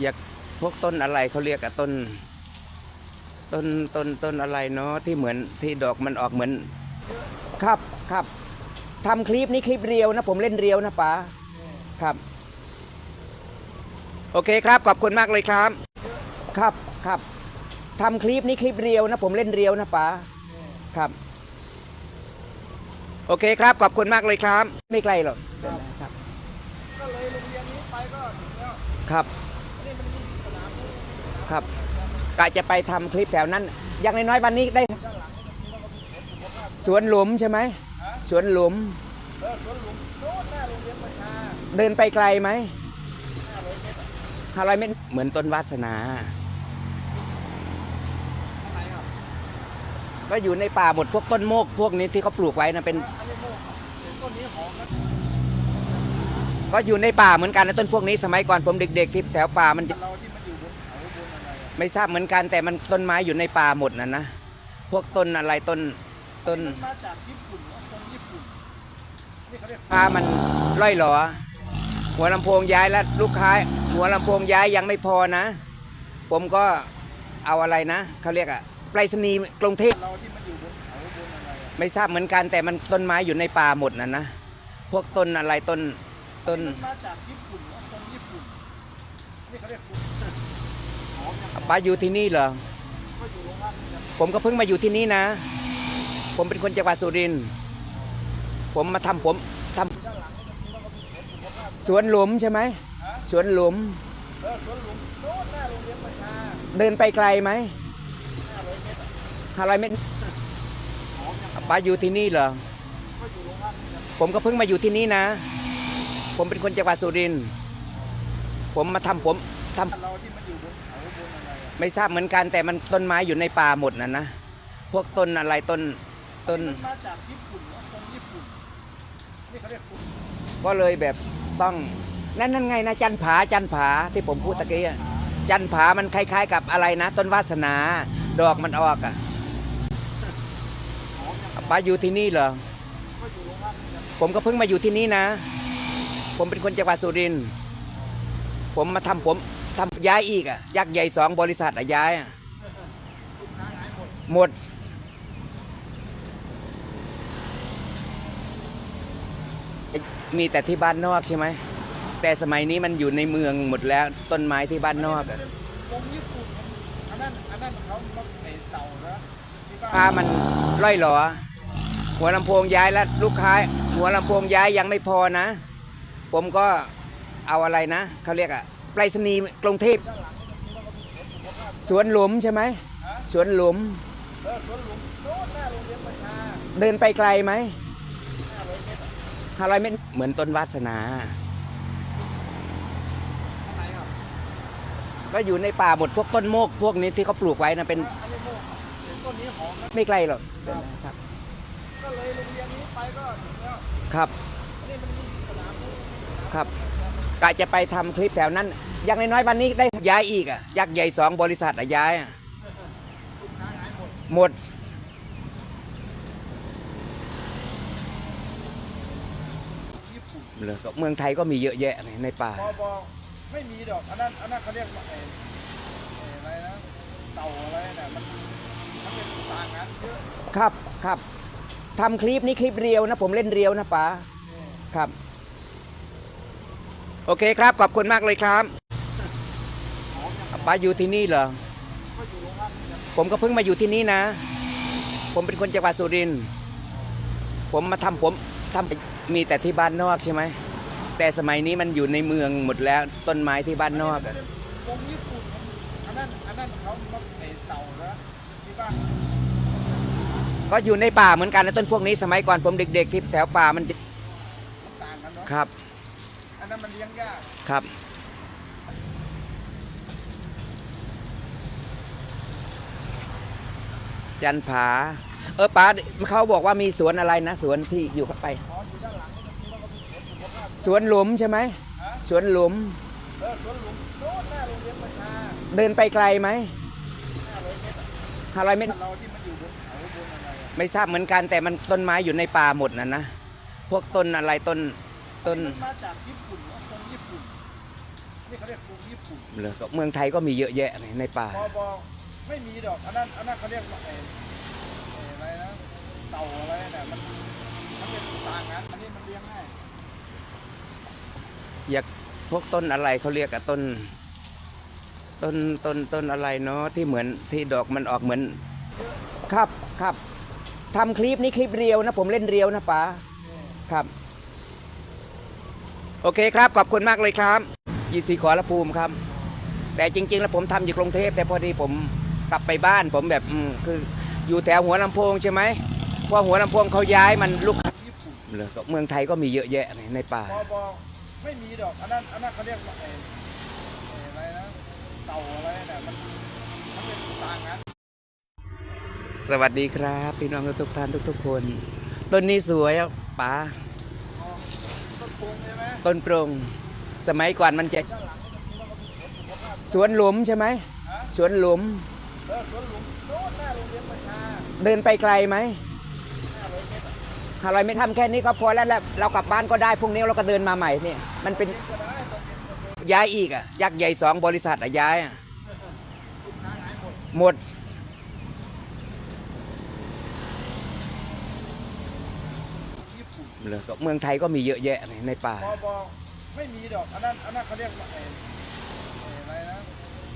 อยากพวกต้นอะไรเขาเรียกอะต้น ต้นต้นต้นอะไรเนาะที่เหมือนที่ดอกมันออกเหมือน ครับครับทำคลิปนี้คลิปเรียวนะ ผมเล่นเรียวนะป๋าครับ โอเคครับ ขอบคุณมากเลยครับ ครับครับทำคลิปนี้คลิปเรียวนะ ผมเล่นเรียวนะป๋าครับ โอเคครับ ขอบคุณมากเลยครับ ไม่ไกลหรอกครับ ก็เลยโรงเรียนนี้ไปก็แล้วครับ นี่มันมีสนามนี้ ครับกะจะไปทำคลิปแถวนั้น อย่างน้อยๆวันนี้ได้ สวนหลุมใช่ไหมสวนหลุมเออสวนหลุมโน้นหน้าโรงเรียนประชาเดินไปไกลไหม500เมตรอะห้าร้อยเมตรเหมือนต้นวาสนาข้างในครับก็อยู่ในป่าหมดพวกต้นโมก พวกนี้ที่เขาปลูกไว้นะเป็นอันนี้โมกครับเห็นต้นนี้หอมนะก็อยู่ในป่าเหมือนกันนะต้นพวกนี้สมัยก่อนผมเด็ก ๆ ที่แถวป่ามัน ไรอะไม่ทราบเหมือนกันแต่มันต้นไม้อยู่ในป่าหมดนะนะ พวกต้นอะไรต้นต้นมันมาจากญี่ปุ่นนะตรงญี่ปุ่นนี่เขาเรียกปลามันร่อยหรอ หัวลำโพงย้ายแล้วลูกค้า หัวลำโพงย้ายยังไม่พอนะ ผมก็เอาอะไรนะเขาเรียกอะไปรษณีย์กรุงเทพเราที่มันอยู่บนเขาบนอะไรอะไม่ทราบเหมือนกันแต่มันต้นไม้อยู่ในป่าหมดนะนะ พวกต้นอะไรต้นต้นมันมาจากญี่ปุ่นนะตรงญี่ปุ่นนี่เขาเรียกหอมนะ ป้าอยู่ที่นี่เหรอ ผมก็เพิ่งมาอยู่ที่นี่นะ ผมเป็นคนจังหวัดสุรินทร์ ผมมาทำผมทำสวนหลุมใช่ไหม สวนหลุม เดินไปไกลไหมห้าร้อยเมตรป้าอยู่ที่นี่เหรอ ผมก็เพิ่งมาอยู่ที่นี่นะ ผมเป็นคนจังหวัดสุรินทร์ ผมมาทำผมทำเราที่มันอยู่บน ไม่ทราบเหมือนกันแต่มันต้นไม้อยู่ในป่าหมดนะนะ พวกต้นอะไรต้นต้นมาจากญี่ปุ่นต้นญี่ปุ่นนี่เขาเรียกปุ่นก็เลยแบบต้องนั่นนั่นไงนะจันผาจันผาที่ผมพูดตะกี้อะจันผามันคล้ายๆ กับอะไรนะ ต้นวาสนาดอกมันออกอะป้าอยู่ที่นี่เหรอผมก็เพิ่งมาอยู่ที่นี่นะ ผมเป็นคนจังหวัดสุรินทร์ผมมาทำผม ทำย้ายอีกอะ ยักษ์ใหญ่สองบริษัทอะย้ายอะ หมด มีแต่ที่บ้านนอกใช่ไหม แต่สมัยนี้มันอยู่ในเมืองหมดแล้วต้นไม้ที่บ้านนอกอะตรงญี่ปุ่นอันนั้นอันนั้นเขาในเต่าแล้วป้ามันร่อยหรอ หัวลำโพงย้ายแล้วลูกค้า หัวลำโพงย้ายยังไม่พอนะ ผมก็เอาอะไรนะเขาเรียกอะ ไปรษณีย์กรุงเทพสวนหลุมใช่ไหมสวนหลุม เออสวนหลุมโน้นหน้าโรงเรียนประชาเดินไปไกลไหม500เมตรห้าร้อยเมตรเหมือนต้นวาสนาข้างในครับก็อยู่ในป่าหมดพวกต้นโมก พวกนี้ที่เขาปลูกไว้นะเป็นอันนี้โมกครับเห็นต้นนี้หอมนะไม่ไกลหรอกครับ ก็เลยโรงเรียนนี้ไปก็ถึงแล้วครับ อันนี้มันมีสนาม ครับกะจะไปทำคลิปแถวนั้น อย่างน้อยๆวันนี้ได้ย้ายอีกอะยักษ์ใหญ่สองบริษัทอะย้ายอะลูกค้าหายหมดหมดญี่ปุ่นเลยก็เมืองไทยก็มีเยอะแยะในป่า บอบอไม่มีดอกอันนั้นอันนั้นเขาเรียกว่าไอ้ไอ้อะไรนะเต่าอะไรเนี่ยมันมันเป็นต่างกันเยอะครับครับทำคลิปนี้คลิปเรียวนะ ผมเล่นเรียวนะป๋าครับ โอเคครับ ขอบคุณมากเลยครับหอมนะ ป๋าอยู่ที่นี่เหรอก็อยู่โรงงานเหมือนกันผมก็เพิ่งมาอยู่ที่นี่นะ ผมเป็นคนจังหวัดสุรินทร์ ผมมาทำผมทำมีแต่ที่บ้านนอกใช่ไหม แต่สมัยนี้มันอยู่ในเมืองหมดแล้วต้นไม้ที่บ้านนอกอะตรงญี่ปุ่นอันนั้นอันนั้นเขามาเตะเต่านะที่บ้านก็อยู่ในป่าเหมือนกันนะต้นพวกนี้สมัยก่อนผมเด็ก ๆ ที่แถวป่ามันจะมันต่างกันเนาะครับ อันนั้นมันเลี้ยงยากครับ จันผา เออป๋าเขาบอกว่ามีสวนอะไรนะ สวนที่อยู่เข้าไปอ๋ออยู่ด้านหลังนี่มันก็มีสวนสุขภาพสวนหลุมใช่ไหมฮะสวนหลุมเออสวนหลุมโน้นหน้าโรงเรียนประชาเดินไปไกลไหม500เมตรอะห้าร้อยเมตรเราที่มันอยู่บนเขาบนอะไรอะไม่ทราบเหมือนกันแต่มันต้นไม้อยู่ในป่าหมดนะนะพวกต้นอะไรต้นต้นมันมาจากญี่ปุ่นนะตรงญี่ปุ่นนี่เขาเรียกรียกปลูกญี่ปุ่นเหรอก็เมืองไทยก็มีเยอะแยะในป่า บอบอ ไม่มีดอกอันนั้นอันนั้นเขาเรียกว่าไอ้ไอ้อะไรนะเต่าอะไรเนี่ยมันมันเป็นต่างกันอันนี้มันเลี้ยงง่ายอยากพวกต้นอะไรเขาเรียกอะต้น ต้นต้นต้นอะไรเนาะที่เหมือนที่ดอกมันออกเหมือน ครับครับทำคลิปนี้คลิปเรียวนะ ผมเล่นเรียวนะป๋าครับ โอเคครับ ขอบคุณมากเลยครับยีสีขอละภูมิครับ แต่จริง ๆ แล้วผมทำอยู่กรุงเทพแต่พอดีผม กลับไปบ้านผมแบบอืมคืออยู่แถวหัวลำโพงใช่ไหมเพราะหัวลำโพงเขาย้ายมันลูกญี่ปุ่นเหรอก็เมืองไทยก็มีเยอะแยะในป่า บอบอไม่มีดอก อันนั้น อันนั้นเขาเรียกว่าไอ้ไอ้อะไรนะ เต่าอะไรเนี่ยมัน มันเป็นต่างกัน สวัสดีครับพี่น้องทุกท่านทุกๆคน ต้นนี้สวยอะป๋าอ๋อต้นโพงใช่ไหมต้นโปรงสมัยก่อนมันจะสวนหลุมใช่ไหมฮะสวนหลุม เออสวนหลุมโน่นหน้าโรงเรียนประชาเดินไปไกลไหมห้าร้อยเมตรอะหาอะไรไม่ทำแค่นี้ก็พอแล้วแหละเรากลับบ้านก็ได้พรุ่งนี้เราก็เดินมาใหม่เนี่ยมันเป็นก็ได้ตอนเย็นก็เดินย้ายอีกอะยักษ์ใหญ่สองบริษัทอะย้ายอะลูกค้าหายหมดหมด ญี่ปุ่นเหรอก็เมืองไทยก็มีเยอะแยะในป่า บอบอไม่มีดอกอันนั้นอันนั้นเขาเรียกว่าไอ้ไอ้อะไรนะ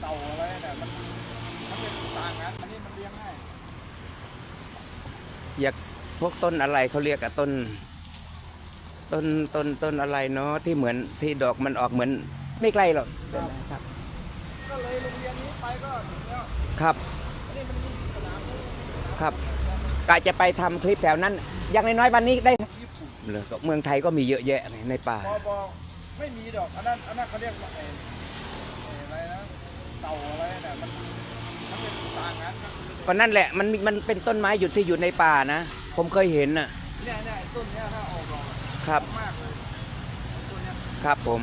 เต่าอะไรเนี่ยมัน มันเป็นต่างกันอันนี้มันเลี้ยงง่ายอยากพวกต้นอะไรเขาเรียกอะต้น ต้นต้นต้นอะไรเนาะที่เหมือนที่ดอกมันออกเหมือน ไม่ไกลหรอกครับ ก็เลยโรงเรียนนี้ไปก็ถึงแล้วครับ อันนี้มันมีสนามนี้ครับกะจะไปทำคลิปแถวนั้น อย่างน้อยๆวันนี้ได้ญี่ปุ่นเหรอก็เมืองไทยก็มีเยอะแยะในป่าบอบอไม่มีดอกอันนั้นอันนั้นเขาเรียกว่าไอ้ไอ้อะไรนะเต่าอะไรเนี่ยมันมันเป็นต่าง กันก็นั่นแหละมันมันเป็นต้นไม้อยู่ที่อยู่ในป่านะ ผมเคยเห็นน่ะเนี่ยเนี่ยไอ้ต้นเนี้ยถ้าออกดอกอะครับมากเลยต้นเนี้ยครับผม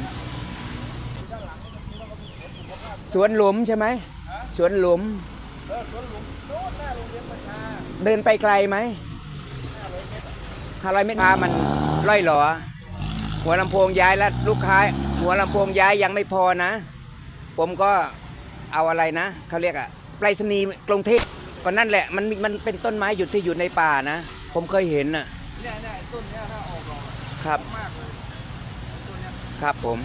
อยู่ด้านหลังนี่มันก็มีสวนสุขภาพสวนหลุมใช่ไหมฮะสวนหลุม เออสวนหลุมโน่นหน้าโรงเรียนประชาเดินไปไกลไหมห้าร้อยเมตรอะห้าร้อยเมตรพามันร่อยหรอ หัวลำโพงย้ายแล้วลูกค้า หัวลำโพงย้ายยังไม่พอนะ ผมก็เอาอะไรนะ เขาเรียกอะ ไปรษณีย์กรุงเทพก็นั่นแหละมันมันเป็นต้นไม้อยู่ที่อยู่ในป่านะ ผมเคยเห็นน่ะเนี่ยเนี่ยไอ้ต้นเนี้ยถ้าออกดอกอะครับมากเลยต้นเนี้ยครับผม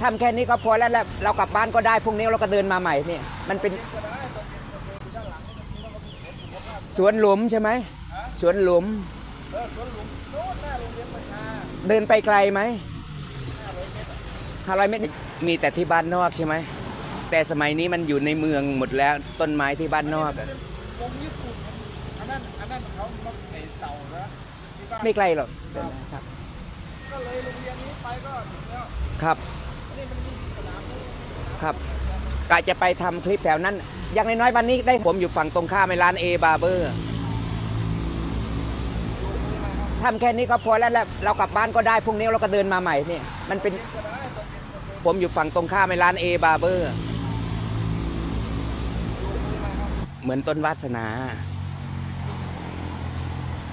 ทำแค่นี้ก็พอแล้วแหละเรากลับบ้านก็ได้พรุ่งนี้เราก็เดินมาใหม่เนี่ยมันเป็นก็ได้ตอนเย็นก็เดินอยู่ด้านหลังนี่มันก็มีสวนสุขภาพสวนหลุมใช่ไหมฮะสวนหลุม เออสวนหลุมโน่นหน้าโรงเรียนประชาเดินไปไกลไหมห้าร้อยเมตรอะห้าร้อยเมตรมีแต่ที่บ้านนอกใช่ไหม แต่สมัยนี้มันอยู่ในเมืองหมดแล้วต้นไม้ที่บ้านนอกอะวงญี่ปุ่นอันนั้นอันนั้นเขามาไอ้เต่านะที่บ้านไม่ไกลหรอกครับก็เลยโรงเรียนนี้ไปก็ถึงแล้วครับอันนี้มันมีสนามนี้ครับกะจะไปทำคลิปแถวนั้น อย่างน้อยๆวันนี้ได้ผมอยู่ฝั่งตรงข้ามในร้านเอบาร์เบอร์ทำแค่นี้ก็พอแล้วแหละเรากลับบ้านก็ได้พรุ่งนี้เราก็เดินมาใหม่เนี่ยมันเป็นก็ได้ตอนเย็นก็เดินผมอยู่ฝั่งตรงข้ามในร้านเอบาร์เบอร์ เหมือนต้นวาสนา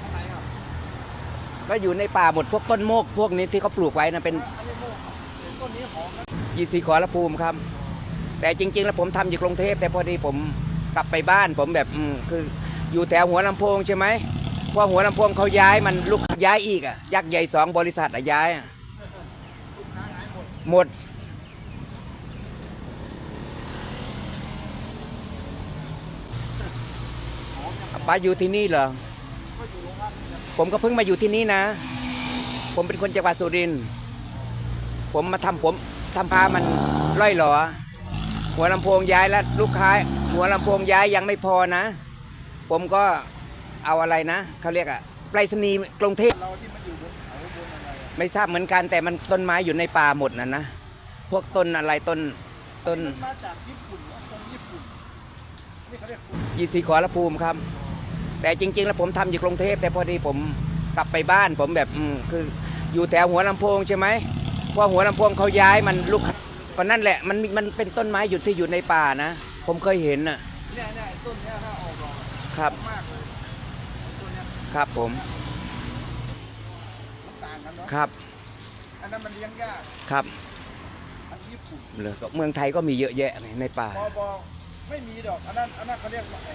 ข้างในครับก็อยู่ในป่าหมดพวกต้นโมก พวกนี้ที่เขาปลูกไว้นะเป็นอันนี้โมกเห็นต้นนี้หอมนะยีสีขอละภูมิครับ แต่จริง ๆ แล้วผมทำอยู่กรุงเทพแต่พอดีผมกลับไปบ้านผมแบบอืมคืออยู่แถวหัวลำโพงใช่ไหมเพราะหัวลำโพงเขาย้ายมันลูกย้ายอีกอะยักษ์ใหญ่สองบริษัทอะย้ายอะลูกค้าหายหมด หมด ป้าอยู่ที่นี่เหรอก็อยู่โรงพักเนี่ยผมก็เพิ่งมาอยู่ที่นี่นะ ผมเป็นคนจังหวัดสุรินทร์ ผมมาทำผมทำพามันร่อยหรอ หัวลำโพงย้ายแล้วลูกค้า หัวลำโพงย้ายยังไม่พอนะ ผมก็เอาอะไรนะเขาเรียกอะไปรษณีย์กรุงเทพเราที่มันอยู่บนเขาบนอะไรอะไม่ทราบเหมือนกันแต่มันต้นไม้อยู่ในป่าหมดนะนะ พวกต้นอะไรต้นต้นมันมาจากญี่ปุ่นนะตรงญี่ปุ่นนี่เขาเรียกฝุ่นยีสีขอละภูมิครับ แต่จริง ๆ แล้วผมทำอยู่กรุงเทพแต่พอดีผมกลับไปบ้าน ผมแบบอคืออยู่แถวหัวลำโพงใช่ไหมพราะหัวลำโพงเขาย้ายมันลูกก็นั่นแหละมันมันเป็นต้นไม้อยู่ที่อยู่ในป่านะ ผมเคยเห็นน่ะเนี่ยเนี่ยต้นเนี้ยถ้าออกดอกครับมครับผมครับอันนั้นมันเลี้ยงยากครับอันญี่ปุ่นเลยก็เมืองไทยก็มีเยอะแยะในป่าบอไม่มีดอกอันนั้นอันนั้นเขาเรียกว่าไอ้